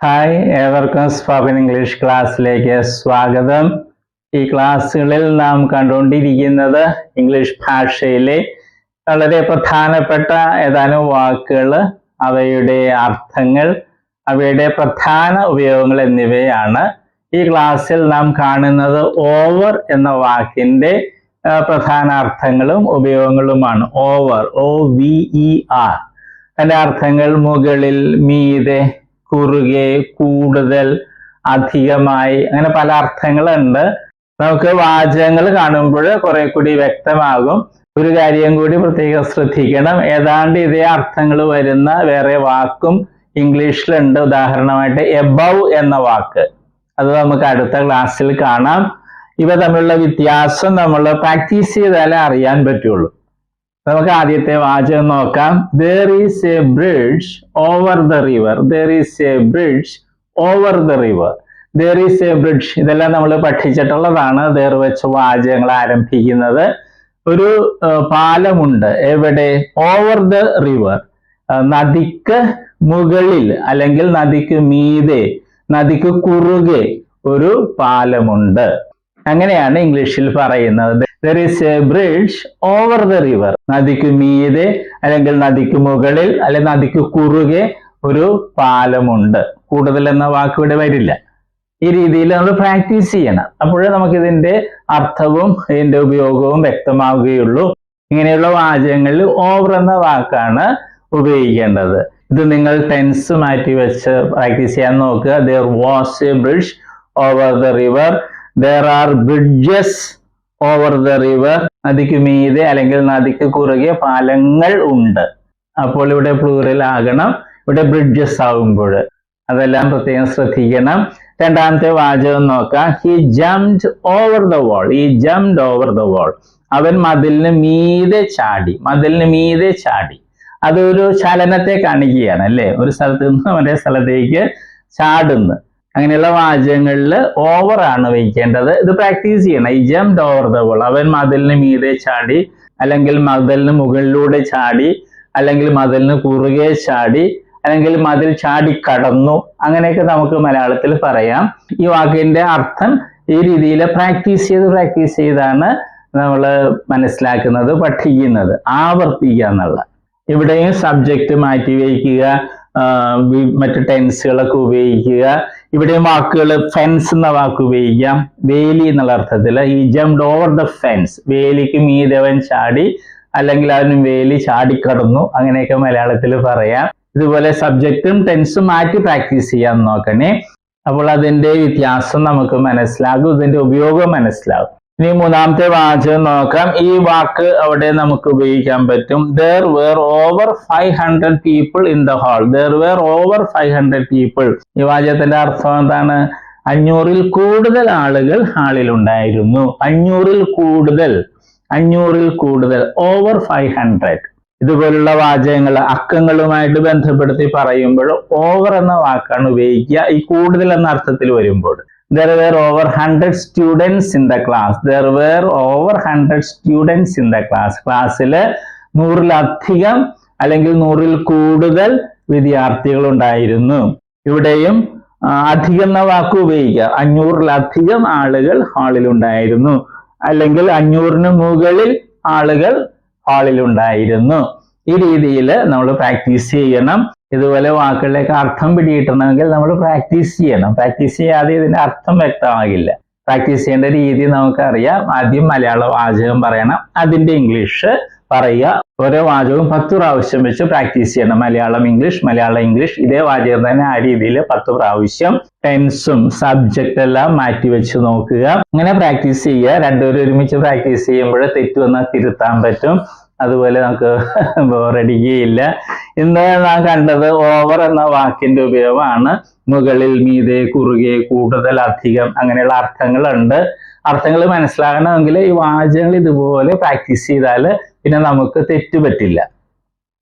Hi ഏവർക്കും spoken English ക്ലാസ്സിലേക്ക് സ്വാഗതം. ഈ ക്ലാസ്സുകളിൽ നാം കണ്ടുകൊണ്ടിരിക്കുന്നത് ഇംഗ്ലീഷ് ഭാഷയിലെ വളരെ പ്രധാനപ്പെട്ട ഏതാനും വാക്കുകൾ അവയുടെ അർത്ഥങ്ങൾ അവയുടെ പ്രധാന ഉപയോഗങ്ങൾ എന്നിവയാണ്. ഈ ക്ലാസ്സിൽ നാം കാണുന്നത് ഓവർ എന്ന വാക്കിന്റെ പ്രധാന അർത്ഥങ്ങളും ഉപയോഗങ്ങളുമാണ്. Over O V E R അതിന്റെ അർത്ഥങ്ങൾ മുകളിൽ മീതെ കുറുകെ കൂടുതൽ അധികമായി. അങ്ങനെ പല അർത്ഥങ്ങളുണ്ട്. നമുക്ക് വാചകങ്ങൾ കാണുമ്പോൾ കുറെ കൂടി വ്യക്തമാകും. ഒരു കാര്യം കൂടി പ്രത്യേകം ശ്രദ്ധിക്കണം. ഏതാണ്ട് ഇതേ അർത്ഥങ്ങൾ വരുന്ന വേറെ വാക്കും ഇംഗ്ലീഷിലുണ്ട്. ഉദാഹരണമായിട്ട് എബവ് എന്ന വാക്ക്. അത് നമുക്ക് അടുത്ത ക്ലാസ്സിൽ കാണാം. ഇവ തമ്മിലുള്ള വ്യത്യാസം നമ്മൾ പ്രാക്ടീസ് ചെയ്താലേ അറിയാൻ പറ്റുള്ളൂ. നമുക്ക് ആദ്യത്തെ വാചകം നോക്കാം. There is a bridge over the river there is a bridge over the river there is a bridge ഇതെല്ലാം നമ്മൾ പഠിച്ചിട്ടുള്ളതാണ്. ദർ വെച്ച് വാചകങ്ങൾ ആരംഭിക്കുന്നത്. ഒരു പാലമുണ്ട്. എവിടെ? ഓവർ ദ റിവർ നദിക്ക് മുകളിൽ അല്ലെങ്കിൽ നദിക്ക് മീതെ നദിക്ക് കുറുകെ ഒരു പാലമുണ്ട്. അങ്ങനെയാണ് ഇംഗ്ലീഷിൽ പറയുന്നത്. There is a bridge over the river. നദിക്ക് മീതെ അല്ലെങ്കിൽ നദിക്ക് മുകളിൽ അല്ലെങ്കിൽ നദിക്ക് കുറുകെ ഒരു പാലമുണ്ട്. കൂടുതൽ എന്ന വാക്ക് ഇവിടെ വരില്ല. ഈ രീതിയിൽ നമ്മൾ പ്രാക്ടീസ് ചെയ്യണം. അപ്പോഴേ നമുക്ക് ഇതിന്റെ അർത്ഥവും ഇതിന്റെ ഉപയോഗവും വ്യക്തമാവുകയുള്ളൂ. ഇങ്ങനെയുള്ള വാചകങ്ങളിൽ ഓവർ എന്ന വാക്കാണ് ഉപയോഗിക്കേണ്ടത്. ഇത് നിങ്ങൾ ടെൻസ് മാറ്റി വെച്ച് പ്രാക്ടീസ് ചെയ്യാൻ നോക്കുക. There was a bridge over the river there are bridges over the river നദിക്ക് മീതെ അല്ലെങ്കിൽ നദിക്ക് കുറുകെ പാലങ്ങൾ ഉണ്ട്. അപ്പോൾ ഇവിടെ പ്ലൂറൽ ആകണം. ഇവിടെ ബ്രിഡ്ജസ് ആകുമ്പോൾ അതെല്ലാം പ്രത്യേകം ശ്രദ്ധിക്കണം. രണ്ടാമത്തെ വാചകം നോക്കാം. He jumped over the wall he jumped over the wall അവൻ മതിലിന് മീതെ ചാടി. മതിലിന് മീതെ ചാടി. അതൊരു ചലനത്തെ കാണിക്കുകയാണ് അല്ലേ? ഒരു സ്ഥലത്ത് നിന്ന് മറ്റേ സ്ഥലത്തേക്ക് ചാടുന്നു. അങ്ങനെയുള്ള വാചകങ്ങളിൽ ഓവർ ആണ് വയ്ക്കേണ്ടത് ഇത് പ്രാക്ടീസ് ചെയ്യണം. ഈ ജം ഓവർ ദ ബോൾ അവൻ മതിലിന് മീതെ ചാടി അല്ലെങ്കിൽ മതിലിന് മുകളിലൂടെ ചാടി അല്ലെങ്കിൽ മതിലിന് കുറുകെ ചാടി അല്ലെങ്കിൽ മതിൽ ചാടി കടന്നു. അങ്ങനെയൊക്കെ നമുക്ക് മലയാളത്തിൽ പറയാം. ഈ വാക്കിന്റെ അർത്ഥം ഈ രീതിയിൽ പ്രാക്ടീസ് ചെയ്ത് പ്രാക്ടീസ് ചെയ്താണ് നമ്മൾ മനസ്സിലാക്കുന്നത് പഠിക്കുന്നത് ആവർത്തിക്കുക എന്നുള്ള ഇവിടെയും സബ്ജക്റ്റ് മാറ്റി വയ്ക്കുക മറ്റ് ടെൻസുകളൊക്കെ ഉപയോഗിക്കുക. ഇവിടെയും വാക്കുകൾ ഫെൻസ് എന്ന വാക്ക് ഉപയോഗിക്കാം. വേലി എന്നുള്ള അർത്ഥത്തിൽ ഈ ജംപ്ഡ് ഓവർ ദ ഫെൻസ് വേലിക്ക് മീതവൻ ചാടി അല്ലെങ്കിൽ അവന് വേലി ചാടിക്കടന്നു. അങ്ങനെയൊക്കെ മലയാളത്തിൽ പറയാം. ഇതുപോലെ സബ്ജക്റ്റും ടെൻസും മാറ്റി പ്രാക്ടീസ് ചെയ്യാൻ നോക്കണേ. അപ്പോൾ അതിന്റെ വ്യത്യാസം നമുക്ക് മനസ്സിലാകും. ഇതിന്റെ ഉപയോഗം മനസ്സിലാകും. ഇനി മൂന്നാമത്തെ വാചകം നോക്കാം. ഈ വാക്ക് അവിടെ നമുക്ക് ഉപയോഗിക്കാൻ പറ്റും. There were over five hundred people in the hall there were over five hundred people ഈ വാചകത്തിന്റെ അർത്ഥം എന്താണ്? അഞ്ഞൂറിൽ കൂടുതൽ ആളുകൾ ഹാളിൽ ഉണ്ടായിരുന്നു. അഞ്ഞൂറിൽ കൂടുതൽ അഞ്ഞൂറിൽ കൂടുതൽ ഓവർ ഫൈവ് ഹൺഡ്രഡ് ഇതുപോലുള്ള വാചകങ്ങൾ അക്കങ്ങളുമായിട്ട് ബന്ധപ്പെടുത്തി പറയുമ്പോൾ ഓവർ എന്ന വാക്കാണ് ഉപയോഗിക്കുക. ഈ കൂടുതൽ എന്ന അർത്ഥത്തിൽ വരുമ്പോൾ. There were over hundred students in the class there were over hundred students in the class ക്ലാസ്സിൽ നൂറിലധികം അല്ലെങ്കിൽ നൂറിൽ കൂടുതൽ വിദ്യാർത്ഥികൾ ഉണ്ടായിരുന്നു. ഇവിടെയും അധികം എന്ന വാക്ക് ഉപയോഗിക്കുക അഞ്ഞൂറിലധികം ആളുകൾ ഹാളിൽ ഉണ്ടായിരുന്നു. അല്ലെങ്കിൽ അഞ്ഞൂറിന് മുകളിൽ ആളുകൾ ഹാളിൽ ഉണ്ടായിരുന്നു. ഈ രീതിയിൽ നമ്മൾ പ്രാക്ടീസ് ചെയ്യണം. ഇതുപോലെ വാക്കുകളിലേക്ക് അർത്ഥം പിടികിട്ടണമെങ്കിൽ നമ്മൾ പ്രാക്ടീസ് ചെയ്യണം. പ്രാക്ടീസ് ചെയ്യാതെ ഇതിന്റെ അർത്ഥം വ്യക്തമാകില്ല. പ്രാക്ടീസ് ചെയ്യേണ്ട രീതി നമുക്കറിയാം. ആദ്യം മലയാള വാചകം പറയണം. അതിന്റെ ഇംഗ്ലീഷ് പറയുക. ഓരോ വാചകവും പത്ത് പ്രാവശ്യം വെച്ച് പ്രാക്ടീസ് ചെയ്യണം. Malayalam English Malayalam English. ഇതേ വാചകം തന്നെ ആ രീതിയിൽ പത്ത് പ്രാവശ്യം ടെൻസും സബ്ജക്റ്റ് എല്ലാം മാറ്റി വെച്ച് നോക്കുക. അങ്ങനെ പ്രാക്ടീസ് ചെയ്യുക. രണ്ടുപേരും ഒരുമിച്ച് പ്രാക്ടീസ് ചെയ്യുമ്പോൾ തെറ്റ് വന്നാൽ തിരുത്താൻ പറ്റും. അതുപോലെ നമുക്ക് ബോറടിക്കുകയില്ല ഇന്ന് നാം കണ്ടത് ഓവർ എന്ന വാക്കിന്റെ ഉപയോഗമാണ്. മുകളിൽ മീതെ കുറുകെ കൂടുതൽ അധികം അങ്ങനെയുള്ള അർത്ഥങ്ങളുണ്ട്. അർത്ഥങ്ങൾ മനസ്സിലാകണമെങ്കിൽ ഈ വാചകങ്ങൾ ഇതുപോലെ പ്രാക്ടീസ് ചെയ്താൽ പിന്നെ നമുക്ക് തെറ്റുപറ്റില്ല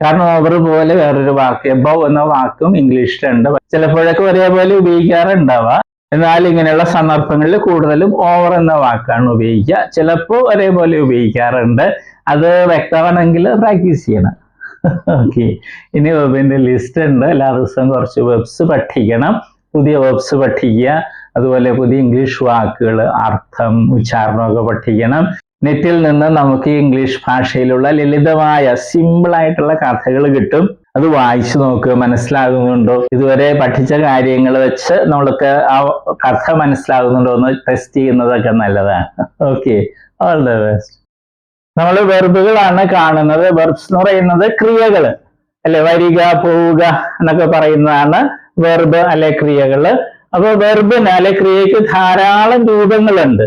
കാരണം ഓവർ പോലെ വേറൊരു വാക്ക് എബവ് എന്ന വാക്കും ഇംഗ്ലീഷിലുണ്ട് ചിലപ്പോഴൊക്കെ ഒരേപോലെ ഉപയോഗിക്കാറുണ്ടാവാം. എന്നാൽ ഇങ്ങനെയുള്ള സന്ദർഭങ്ങളിൽ കൂടുതലും ഓവർ എന്ന വാക്കാണ് ഉപയോഗിക്കുക. ചിലപ്പോൾ ഒരേപോലെ ഉപയോഗിക്കാറുണ്ട്. അത് വ്യക്തമാണെങ്കിൽ പ്രാക്ടീസ് ചെയ്യണം. ഓക്കെ ഇനി വെബിന്റെ ലിസ്റ്റ് ഉണ്ട്. എല്ലാ ദിവസവും കുറച്ച് വെബ്സ് പഠിക്കണം. പുതിയ വെബ്സ് പഠിക്കുക. അതുപോലെ പുതിയ ഇംഗ്ലീഷ് വാക്കുകൾ അർത്ഥം ഉച്ചാരണമൊക്കെ പഠിക്കണം. നെറ്റിൽ നിന്ന് നമുക്ക് ഇംഗ്ലീഷ് ഭാഷയിലുള്ള ലളിതമായ സിമ്പിൾ ആയിട്ടുള്ള കഥകൾ കിട്ടും. അത് വായിച്ചു നോക്കുക മനസ്സിലാകുന്നുണ്ടോ? ഇതുവരെ പഠിച്ച കാര്യങ്ങൾ വെച്ച് നമ്മൾക്ക് ആ കഥ മനസ്സിലാകുന്നുണ്ടോ എന്ന് ടെസ്റ്റ് ചെയ്യുന്നതൊക്കെ നല്ലതാണ്. ഓക്കെ ഓൾ ദ ബെസ്റ്റ് നമ്മൾ വെർബുകളാണ് കാണുന്നത്. വെർബ്സ് എന്ന് പറയുന്നത് ക്രിയകൾ അല്ലെ? വരിക പോവുക എന്നൊക്കെ പറയുന്നതാണ് വെർബ് അല്ലെ ക്രിയകൾ. അപ്പോൾ വെർബിന് അല്ലെ ക്രിയക്ക് ധാരാളം രൂപങ്ങളുണ്ട്.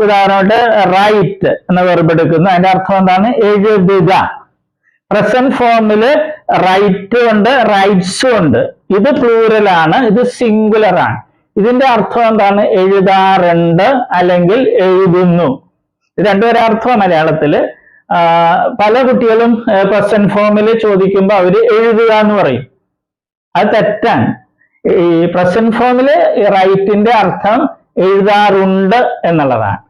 ഉദാഹരണമായിട്ട് റൈറ്റ് എന്ന വെർബ് എടുക്കുന്നു. അതിന്റെ അർത്ഥം എന്താണ്? എഴുതുക. പ്രസന്റ് ഫോമിൽ റൈറ്റ് ഉണ്ട് റൈറ്റ്സും ഉണ്ട്. ഇത് പ്ലൂറൽ ആണ് ഇത് സിംഗുലർ ആണ്. ഇതിന്റെ അർത്ഥം എന്താണ്? എഴുതാറുണ്ട് അല്ലെങ്കിൽ എഴുതുന്നു. രണ്ടുപേരെ അർത്ഥം മലയാളത്തിൽ. ആ, പല കുട്ടികളും പ്രസന്റ് ഫോമിൽ ചോദിക്കുമ്പോൾ അവർ എഴുതുക എന്ന് പറയും. അത് തെറ്റാണ്. ഈ പ്രസന്റ് ഫോമിൽ റൈറ്റിന്റെ അർത്ഥം എഴുതാറുണ്ട് എന്നുള്ളതാണ്.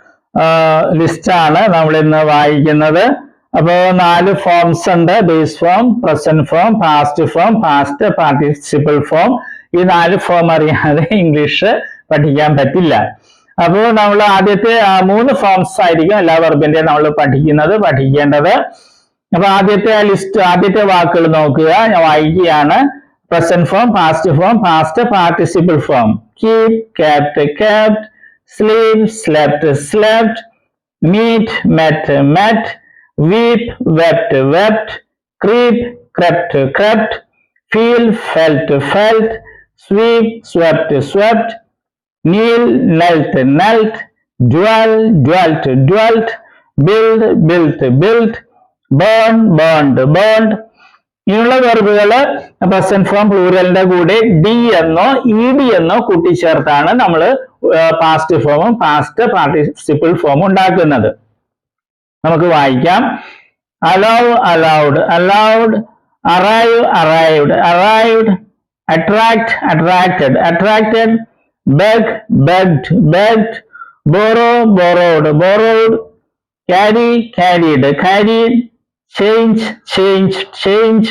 ലിസ്റ്റാണ് നമ്മൾ ഇന്ന് വായിക്കുന്നത്. അപ്പോൾ നാല് ഫോംസ് ഉണ്ട്. Base form present form past form past participle form ഈ നാല് ഫോം അറിയാതെ ഇംഗ്ലീഷ് പഠിക്കാൻ പറ്റില്ല. അപ്പോൾ നമ്മൾ ആദ്യത്തെ മൂന്ന് ഫോംസ് ആയിരിക്കും എല്ലാ വെർബിന്റെയും നമ്മൾ പഠിക്കുന്നത് പഠിക്കേണ്ടത്. അപ്പൊ ആദ്യത്തെ ലിസ്റ്റ് ആദ്യത്തെ വാക്കുകൾ നോക്കുക. ഞാൻ വായിക്കുകയാണ്. Present form past form past participle form keep kept kept. Sleep slept slept meet met met weep wept wept creep crept crept feel felt felt sweep swept swept kneel knelt knelt dwell dwelt dwelt build built built burn burned burned ഇങ്ങനെയുള്ള വെർബുകൾ present form പ്ലൂരലിന്റെ കൂടെ D എന്നോ E D എന്നോ കൂട്ടിച്ചേർത്താണ് നമ്മൾ past ഫോമും past participle ഫോമും ഉണ്ടാക്കുന്നത്. നമുക്ക് വായിക്കാം. Allow allowed allowed arrive arrived arrived attract attracted attracted beg begged begged borrow borrowed borrowed carry carried carried change change change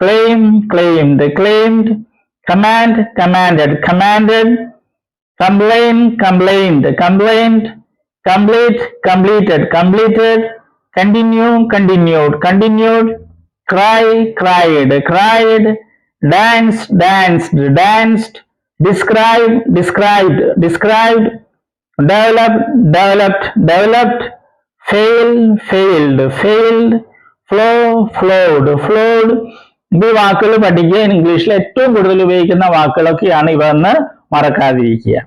claim claimed claimed command commanded commanded complain complained complained complete completed completed continue continued continued cry cried cried dance danced danced describe described described develop developed developed fail failed failed flow flowed flowed ഇത് വാക്കുകൾ പഠിക്കുക ഇംഗ്ലീഷിൽ ഏറ്റവും കൂടുതൽ ഉപയോഗിക്കുന്ന വാക്കുകളൊക്കെയാണ് ഇവ എന്ന് മറക്കാതിരിക്കുക